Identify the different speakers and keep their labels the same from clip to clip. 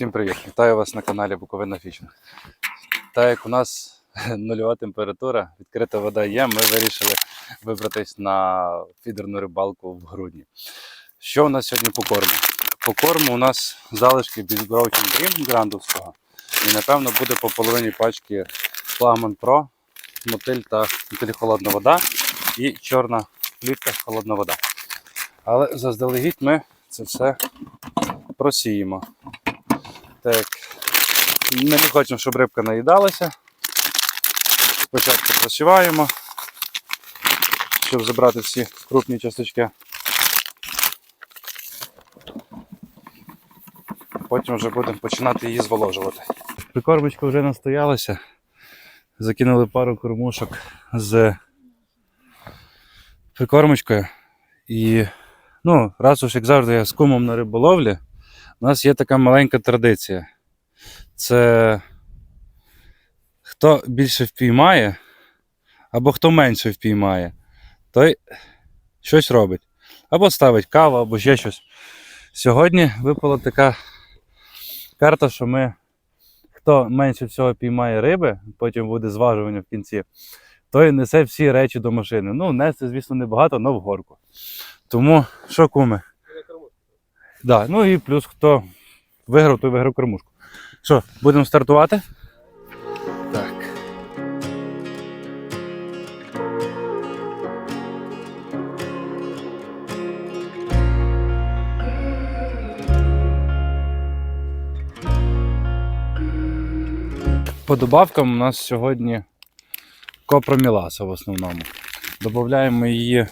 Speaker 1: Всім привіт! Вітаю вас на каналі Буковина Фішинг. Так як у нас нульова температура, відкрита вода є, ми вирішили вибратись на фідерну рибалку в грудні. Що у нас сьогодні по корму? По корму у нас залишки від Broken Dream грандовського. І напевно буде по половині пачки Флагман Pro, мотиль та мотиль холодна вода і чорна плітка холодна вода. Але заздалегідь ми це все просіємо. Так. Ми не хочемо, щоб рибка наїдалася. Спочатку просіваємо, щоб забрати всі крупні часточки. Потім вже будемо починати її зволожувати. Прикормочка вже настоялася. Закинули пару кормушок з прикормочкою. І, ну, раз уж як завжди я з кумом на риболовлі, у нас є така маленька традиція. Це хто більше впіймає, або хто менше впіймає, той щось робить. Або ставить каву, або ще щось. Сьогодні випала така карта, що ми, хто менше всього піймає риби, потім буде зважування в кінці, той несе всі речі до машини. Ну, нести, звісно, небагато, але в горку. Тому, що куми? Да, ну і плюс хто виграв, той виграв кормушку. Що, будемо стартувати? Так. По добавкам у нас сьогодні копроміласа в основному. Додаємо її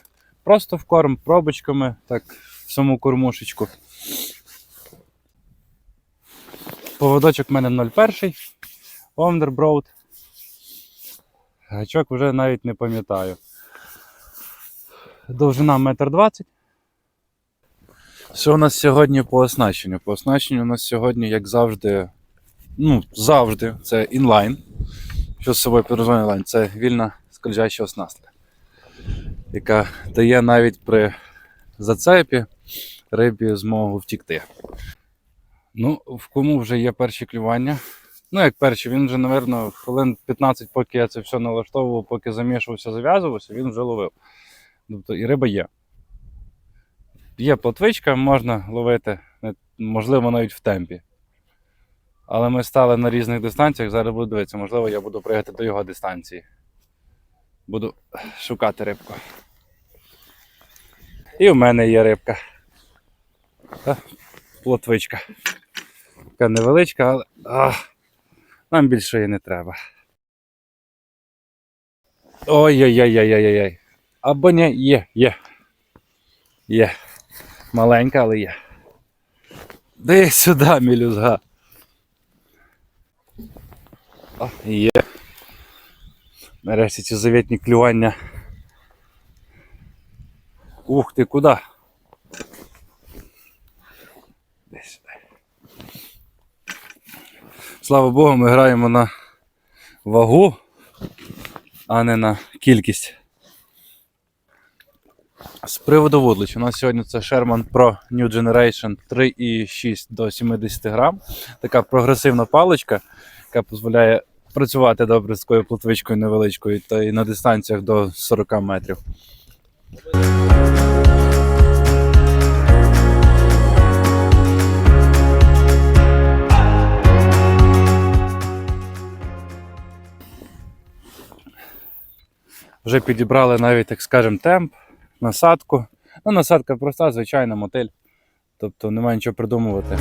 Speaker 1: просто в корм пробочками, так, в саму кормушечку. Поводочок в мене 01. Underbroad. Гачок вже навіть не пам'ятаю. Довжина 1,20 м. Що у нас сьогодні по оснащенню? По оснащенню у нас сьогодні, як завжди, ну, завжди, це інлайн. Що з собою підрозуміє інлайн? Це вільна скольжаща оснастка, яка дає навіть при зацепі рибі змогу втікти. Ну, в кому вже є перші клювання. Ну, як перші, він вже, напевно, хвилин 15, поки я це все налаштовував, поки замішувався, зав'язувався, він вже ловив. Тобто і риба є. Є плотвичка, можна ловити, можливо, навіть в темпі. Але ми стали на різних дистанціях, зараз буду дивитися, можливо, я буду пригати до його дистанції. Буду шукати рибку. І в мене є рибка. Та плотвичка. Така невеличка, але ах, нам більше її не треба. Ой-ой-ой-ой-ой-ой. Або ні, є, є. Є. Маленька, але є. Де сюди, мілюзга. О, є. Нарешті ці завітні клювання. Ух ти, куди? Десь сюди. Слава Богу, ми граємо на вагу, а не на кількість. З приводу вудлич, у нас сьогодні це Sherman Pro New Generation 3,6 до 70 грам. Така прогресивна паличка, яка дозволяє працювати добре з такою плотвичкою невеличкою та і на дистанціях до 40 метрів. Вже підібрали навіть, так скажемо, темп, насадку. Ну, насадка проста, звичайна мотель. Тобто немає нічого придумувати.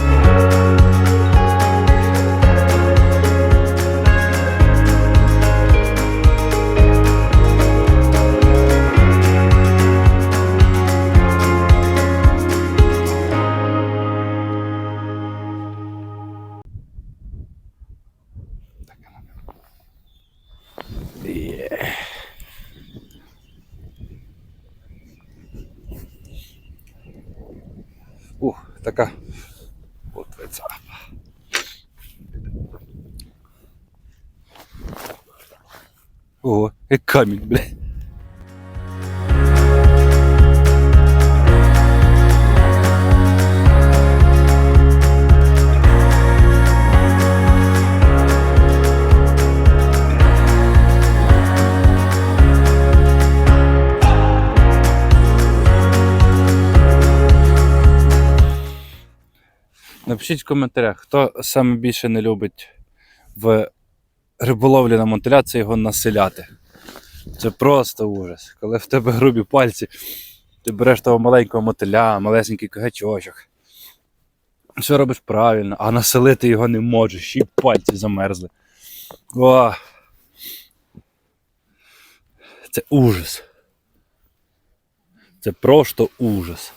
Speaker 1: Є. Ух, така плотвиця. Ого, як камінь, блядь. Напишіть в коментарях, хто саме більше не любить в риболовлі на мотиля, це його населяти. Це просто ужас. Коли в тебе грубі пальці, ти береш того маленького мотиля, малесенький кагачочок. Все робиш правильно, а населити його не можеш, ще пальці замерзли. О! Це ужас. Це просто ужас.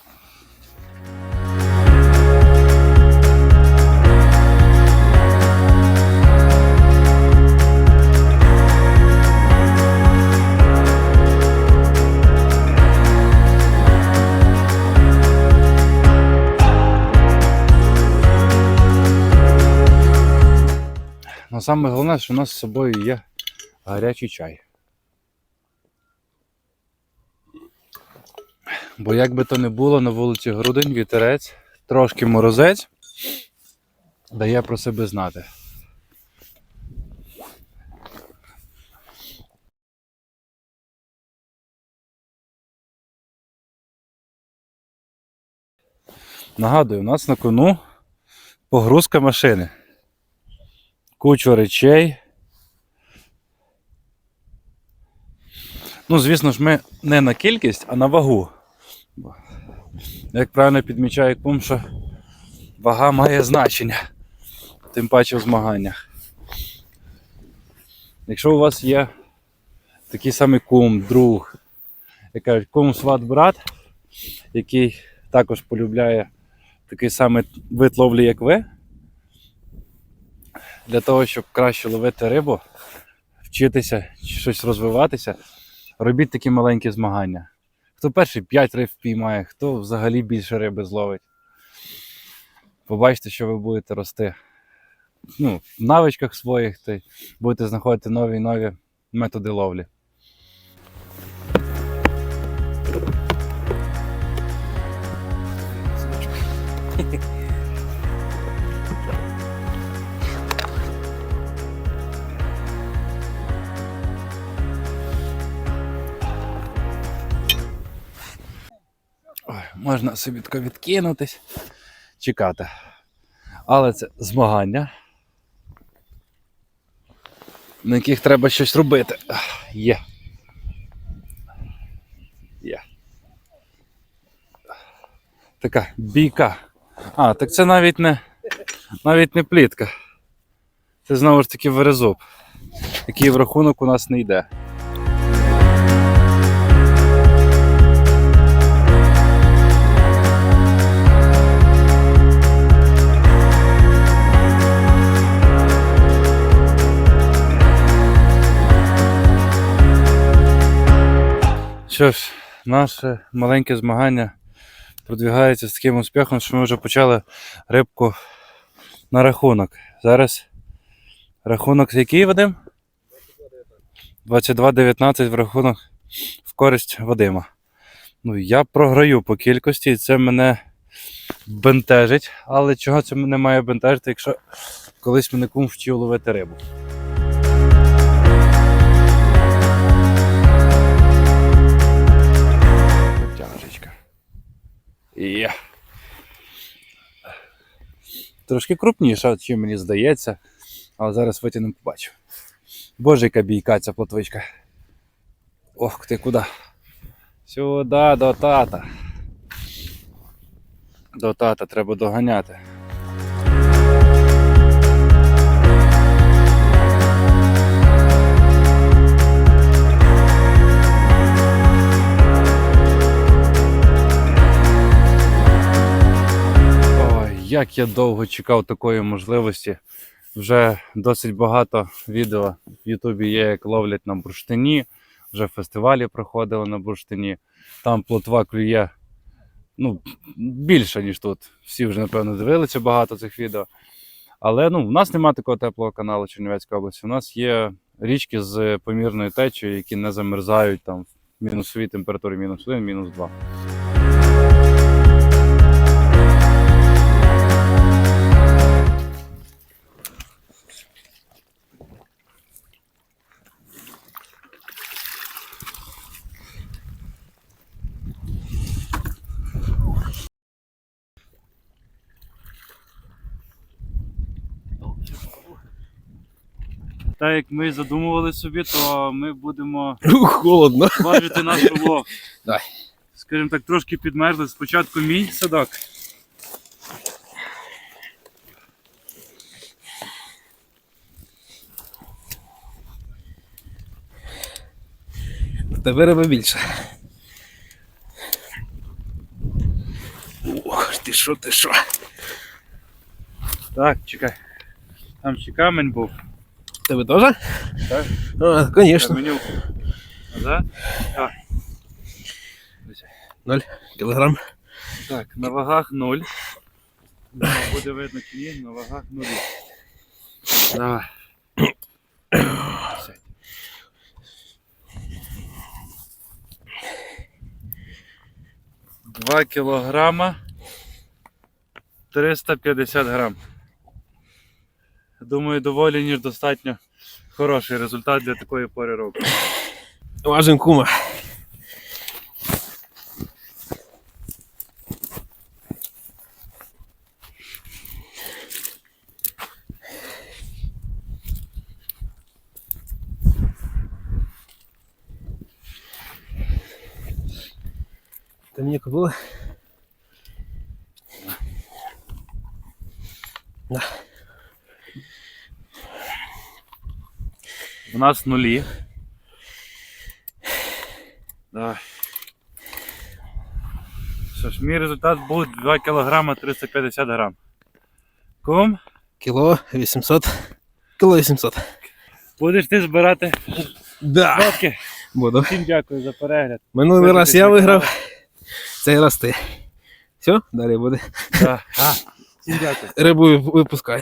Speaker 1: Ну саме головне, що у нас з собою є гарячий чай. Бо як би то не було, на вулиці Грудень, вітерець, трошки морозець, дає про себе знати. Нагадую, у нас на кону погрузка машини. Кучу речей. Ну, звісно ж, ми не на кількість, а на вагу. Як правильно підмічає кум, що вага має значення, тим паче в змаганнях. Якщо у вас є такий самий кум, друг, як кажуть, кум сват брат, який також полюбляє такий самий вид ловлі, як ви, для того, щоб краще ловити рибу, вчитися, щось розвиватися, робіть такі маленькі змагання. Хто перший 5 риб піймає, хто взагалі більше риби зловить. Побачите, що ви будете рости ну, в навичках своїх, та будете знаходити нові і нові методи ловлі. Ой, можна собі тако відкинутись, чекати. Але це змагання, на яких треба щось робити. Є. Є. Така бійка. А, так це навіть не навіть не плітка. Це знову ж таки верезуб, який в рахунок у нас не йде. Що ж, наше маленьке змагання продвигається з таким успіхом, що ми вже почали рибку на рахунок. Зараз рахунок який Вадим? 22-19 в рахунок в користь Вадима. Ну, я програю по кількості, і це мене бентежить. Але чого це мене має бентежити, якщо колись мене кум вчив ловити рибу? Трошки крупніша, чим мені здається. Але зараз витягнемо побачу. Боже, яка бійка ця плотвичка. Ох ти куди? Сюди до тата. До тата треба доганяти. Як я довго чекав такої можливості. Вже досить багато відео в Ютубі є, як ловлять на бурштині. Вже фестивалі проходили на бурштині. Там плотва клює ну, більше, ніж тут. Всі вже, напевно, дивилися багато цих відео. Але ну, в нас немає такого теплого каналу Чернівецької області. У нас є річки з помірною течією, які не замерзають там в мінусовій температурі мінус 1, мінус 2. Так як ми задумували собі, то ми будемо
Speaker 2: холодно.
Speaker 1: важити наш улов.
Speaker 2: Давай.
Speaker 1: Скажімо так, трошки підмерзли. Спочатку мій садок.
Speaker 2: Тебе риби більше. Ох, ти що, ти що?
Speaker 1: Так, чекай. Там ще камень був.
Speaker 2: В Тебе теж?
Speaker 1: Так.
Speaker 2: А, звісно.
Speaker 1: Каменюк. Назад. Так.
Speaker 2: Кілограм.
Speaker 1: Так, на вагах 0. Буде видно чи ні, на вагах 0. Давай. Сядь. Два кілограма 350 грам. Думаю, доволі ніж достатньо хороший результат для такої пори року.
Speaker 2: Важим кума. Ти мені купила?
Speaker 1: Нас нулі. Давай. Що ж, мій результат був 2 кг 350 грам. Кум,
Speaker 2: Кіло 800. Кіло 800.
Speaker 1: будеш ти збирати
Speaker 2: Да.
Speaker 1: фотки.
Speaker 2: Буду.
Speaker 1: Всім дякую за перегляд.
Speaker 2: Минулий раз я виграв, цей раз ти. Все, далі буде.
Speaker 1: Да. А, Всім дякую.
Speaker 2: Рибу випускай.